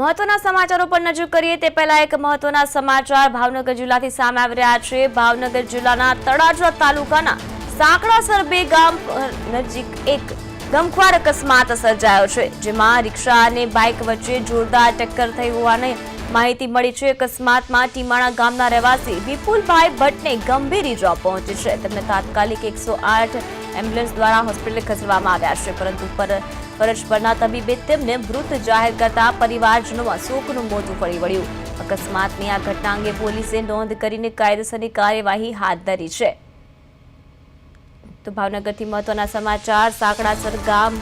મહત્વના સમાચારો પર નજર કરીએ તે પહેલા એક મહત્વના સમાચાર ભાવનગર જિલ્લાથી સામે આવી રહ્યા છે. ભાવનગર જિલ્લાના તળાજા તાલુકાના સાંકડાસર બે ગામ નજીક એક ગમખ્વાર અકસ્માત સર્જાયો છે, જેમાં રિક્ષા અને બાઇક વચ્ચે જોરદાર ટક્કર થઈ હોવાની માહિતી મળી છે. અકસ્માતમાં ટીમાણા ગામના રહેવાસી વિપુલભાઈ ભટ્ટને ગંભીર ઇજા પહોંચી છે. તેમને તાત્કાલિક એકસો એમ્બ્યુલન્સ દ્વારા હોસ્પિટલ ખસેડવામાં આવ્યા છે, પરંતુ પર ફરજ પરના તબીબે તેમને મૃત જાહેર કરતા પરિવારજનોમાં શોકનું મોજું ફરી વળ્યું. અકસ્માતની આ ઘટના અંગે પોલીસે નોંધ કરીને કાયદેસરની કાર્યવાહી હાથ ધરી છે. તો ભાવનગરથી મહત્વના સમાચાર સાંકડાસર ગામ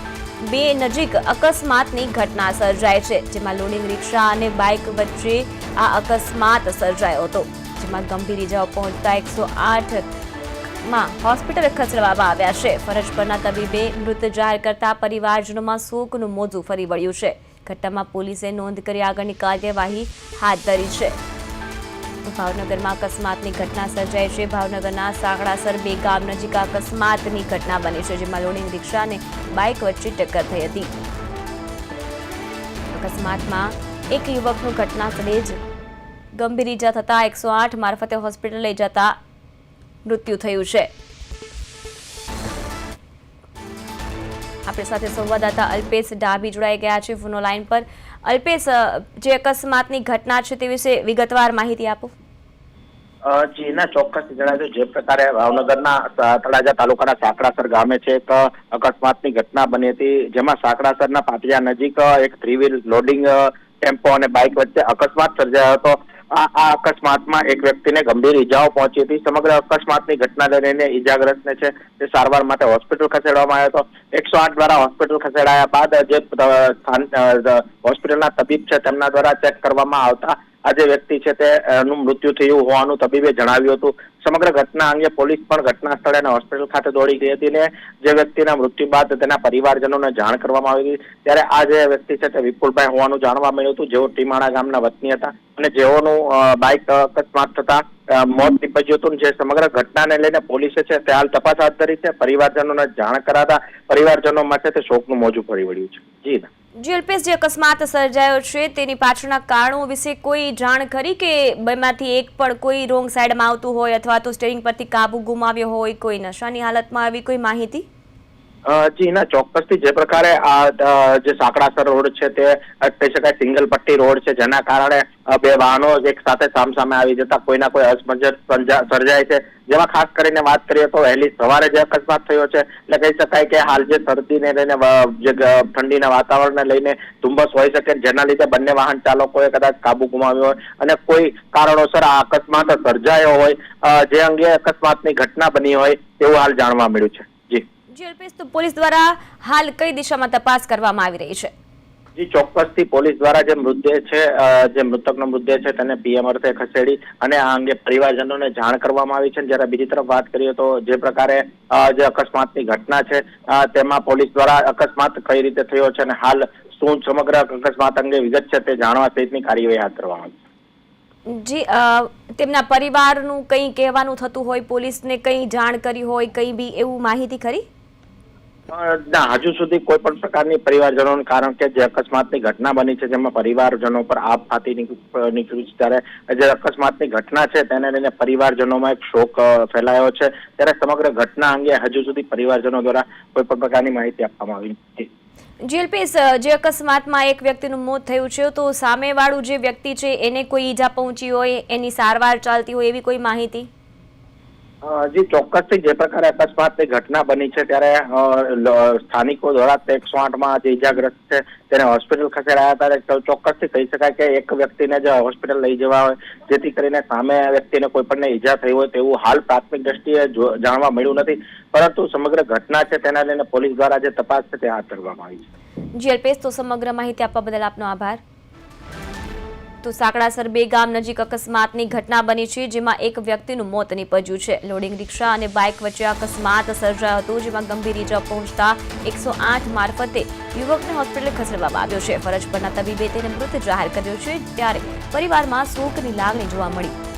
બે નજીક અકસ્માતની ઘટના સર્જાય છે, જેમાં લોડિંગ રિક્ષા અને બાઇક વચ્ચે આ અકસ્માત સર્જાયો હતો, જેમાં ગંભીર ઇજાઓ પહોંચતા એકસો આઠ માં હોસ્પિટલ ખસેડવામાં આવ્યા છે. ફરજ પરના તબીબે મૃત જાહેર કરતા પરિવારજનોમાં શોકનું મોજું ફરી વળ્યું છે. ઘટનામાં પોલીસે નોંધ કરી આગળની કાર્યવાહી હાથ ધરી છે. ભાવનગરમાં અકસ્માતની ઘટના સર્જાઈ છે. ભાવનગરના સાંકડાસર બે ગામ નજીક અકસ્માતની ઘટના બની છે, જેમાં લોડિંગ રિક્ષા અને બાઇક વચ્ચે ટક્કર થઈ હતી. અકસ્માતમાં એક યુવકનું ઘટના સ્થળે જ ગંભીર ઈજા થતા એકસો આઠ મારફતે હોસ્પિટલ લઈ જતા મૃત્યુ થયું છે. આપણી સાથે સંવાદદાતા અલ્પેશ ડાબી જોડાઈ ગયા છે ફોનો લાઈન પર. અલ્પેશ જે અકસ્માતની ઘટના છે તે વિશે વિગતવાર માહિતી આપો. જેના ચોક્કસ જણાવ્યું જે પ્રકારે ભાવનગરના તળાજા તાલુકાના સાંકડાસર ગામે છે એક અકસ્માતની ઘટના બની હતી. જેમાં સાંકડાસરના પાટિયા નજીક એક થ્રી વ્હીલ લોડિંગ ટેમ્પો અને બાઇક વચ્ચે અકસ્માત સર્જાયો હતો. આ અકસ્માતમાં એક વ્યક્તિને ગંભીર ઈજાઓ પહોંચી હતી. સમગ્ર અકસ્માતની ઘટના લઈને ઈજાગ્રસ્તને છે તે સારવાર માટે હોસ્પિટલ ખસેડવામાં આવ્યો હતો. એકસો આઠ દ્વારા હોસ્પિટલ ખસેડાયા બાદ જે હોસ્પિટલના તબીબ છે તેમના દ્વારા ચેક કરવામાં આવતા આ જે વ્યક્તિ છે તેનું મૃત્યુ થયું હોવાનું તબીબે જણાવ્યું હતું. સમગ્ર ઘટના અંગે પોલીસ પણ ઘટના સ્થળે અને હોસ્પિટલ ખાતે દોડી ગઈ હતી ને જે વ્યક્તિના મૃત્યુ બાદ તેના પરિવારજનોને જાણ કરવામાં આવી હતી. ત્યારે આ જે વ્યક્તિ છે તે વિપુલભાઈ હોવાનું જાણવા મળ્યું હતું. જેઓ ટીમાણા ગામના વતની હતા અને જેઓનું બાઇક અકસ્માત થતા મોત નીપજ્યું હતું જે સમગ્ર ઘટનાને લઈને પોલીસે છે તે હાલ તપાસ હાથ ધરી છે. પરિવારજનોને જાણ કરાતા પરિવારજનો માટે તે શોકનું મોજું ફરી વળ્યું છે. જી ના. જે અલ્પેશ જે અકસ્માત સર્જાયો છે, તેની પાછળના કારણો વિશે કોઈ જાણ કરી કે બેમાંથી એક પણ કોઈ રોંગ સાઈડમાં આવતું હોય અથવા તો સ્ટેરિંગ પરથી કાબુ ગુમાવ્યો હોય કોઈ નશાની હાલતમાં આવી કોઈ માહિતી? જી, ના, ચોક્કસથી જે પ્રકારે આ જે સાંકડાસર રોડ છે તે કહી શકાય સિંગલ પટ્ટી રોડ છે, જેના કારણે બે વાહનો એક સાથે સામસામે આવી જતા કોઈના કોઈ અસમંજસ સર્જા- સર્જાય છે. જેમાં ખાસ કરીને વાત કરીએ તો વહેલી સવારે જે અકસ્માત થયો છે, એટલે કહી શકાય કે હાલ જે શરદીને લઈને જે ઠંડીના વાતાવરણને લઈને ધુમ્મસ હોઈ શકે જેના લીધે બંને વાહન ચાલકોએ કદાચ કાબુ ગુમાવ્યો હોય અને કોઈ કારણોસર આ અકસ્માત સર્જાયો હોય જે અંગે અકસ્માતની ઘટના બની હોય તેવું હાલ જાણવા મળ્યું છે. જી અલ્પેશ તો પોલીસ દ્વારા હાલ કઈ દિશામાં તપાસ કરવામાં આવી રહી છે? જી ચોક્કસથી પોલીસ દ્વારા જે મૃતદેહ છે જે મૃતકનો મૃતદેહ છે તેને પીએમ અર્થે ખસેડી અને આ અંગે પરિવારજનોને જાણ કરવામાં આવી છે. જ્યારે બીજી તરફ વાત કરીએ તો જે પ્રકારે જે અકસ્માતની ઘટના છે તેમાં પોલીસ દ્વારા અકસ્માત કઈ રીતે થયો છે અને હાલ શું સમગ્ર અકસ્માત અંગે વિગત છે તે જાણવા સહિતની કાર્યવાહી હાથ ધરવામાં આવી જી તેમના પરિવારનું કંઈ કહેવાનું થતું હોય પોલીસને કંઈ જાણ કરી હોય કંઈ બી એવું માહિતી ખરી? ના, હજુ સુધી કોઈ પણ પ્રકારની પરિવારજનોનું, કારણ કે જે અકસ્માતની ઘટના બની છે, જેમાં પરિવારજનો પર આપ ફાટી નીક- નીકળ્યું છે, ત્યારે જે અકસ્માતની ઘટના છે, તેને લઈને પરિવારજનોમાં એક શોક ફેલાયો છે. ત્યારે સમગ્ર ઘટના અંગે હજુ સુધી પરિવારજનો દ્વારા કોઈ પણ પ્રકારની માહિતી આપવામાં આવી નથી. જી જે અકસ્માતમાં એક વ્યક્તિનું મોત થયું છે, તો સામેવાળું જે વ્યક્તિ છે, એને કોઈ ઈજા પહોંચી હોય, એની સારવાર ચાલતી હોય એવી કોઈ માહિતી? જી ચોક્કસથી જે પ્રકારે અકસ્માતની ઘટના બની છે ત્યારે સ્થાનિકો દ્વારા એકસો આઠમાં જે ઇજાગ્રસ્ત છે તેને હોસ્પિટલ ખસેડાયા હતા. ચોક્કસથી કહી શકાય કે એક વ્યક્તિને જ હોસ્પિટલ લઈ જવા હોય. જેથી કરીને સામે વ્યક્તિને કોઈ પણને ઈજા થઈ હોય તેવું હાલ પ્રાથમિક દ્રષ્ટિએ જાણવા મળ્યું નથી. પરંતુ સમગ્ર ઘટના છે તેના લઈને પોલીસ દ્વારા જે તપાસ છે તે હાથ ધરવામાં આવી છે. જી અલ્પેશ, તો સમગ્ર માહિતી આપવા બદલ આપનો આભાર. તો સાંકડાસર બે ગામ નજીક અકસ્માતની ઘટના બની છે, જેમાં એક વ્યક્તિનું મોત નીપજ્યું છે. લોડિંગ રિક્ષા અને બાઇક વચ્ચે અકસ્માત સર્જાયો હતો, જેમાં ગંભીર ઇજા પહોંચતા એકસો મારફતે યુવકને હોસ્પિટલ ખસેડવામાં આવ્યો છે. ફરજ પરના તબીબે તેને મૃત જાહેર કર્યો છે, ત્યારે પરિવારમાં શોકની લાગણી જોવા મળી.